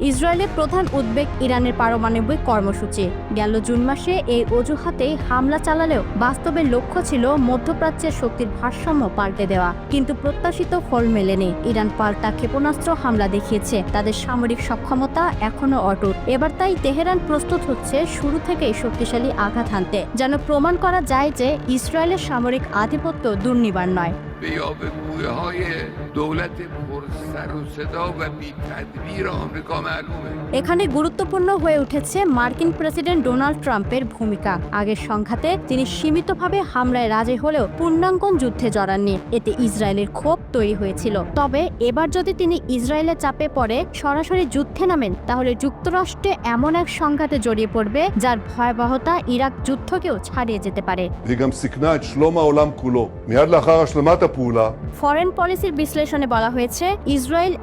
ইসরায়েলের প্রধান উদ্বেগ ইরানের পারমাণবিক কর্মসূচি। গেল জুন মাসে এই অজুহাতে হামলা চালালেও বাস্তবে লক্ষ্য ছিল মধ্যপ্রাচ্যের শক্তির ভারসাম্য পাল্টে দেওয়া। কিন্তু প্রত্যাশিত ফল মেলেনি। ইরান পাল্টা ক্ষেপণাস্ত্র হামলা দেখিয়েছে। তাদের সামরিক সক্ষমতা এখনও অটুট। এবার তাই তেহরান প্রস্তুত হচ্ছে শুরু থেকেই শক্তিশালী আঘাত হানতে। যেন প্রমাণ করা যায় যে ইসরায়েলের সামরিক আধিপত্য দুর্নিবার নয়। به یاوهگویه های دولت پر سر و صدا و بی تدبیر آمریکا معلومه এখানে গুরুত্বপূর্ণ হয়ে উঠেছে মার্কিন প্রেসিডেন্ট ডোনাল্ড ট্রাম্পের ভূমিকা আগের সংঘাতে তিনি সীমিতভাবে হামলায় রাজি হলেও পূর্ণাঙ্গন যুদ্ধে জড়াননি এতে ইসরায়েলের ক্ষোভ তৈরি হয়েছিল। তবে এবার যদি তিনি ইসরায়েলের চাপে পড়ে সরাসরি যুদ্ধে নামেন তাহলে যুক্তরাষ্ট্রে এমন এক সংঘাতে জড়িয়ে পড়বে যার ভয়াবহতা ইরাক যুদ্ধকেও ছাড়িয়ে যেতে পারে। ফরেন পলিসির বিশ্লেষণে বলা হয়েছে ইসরায়েল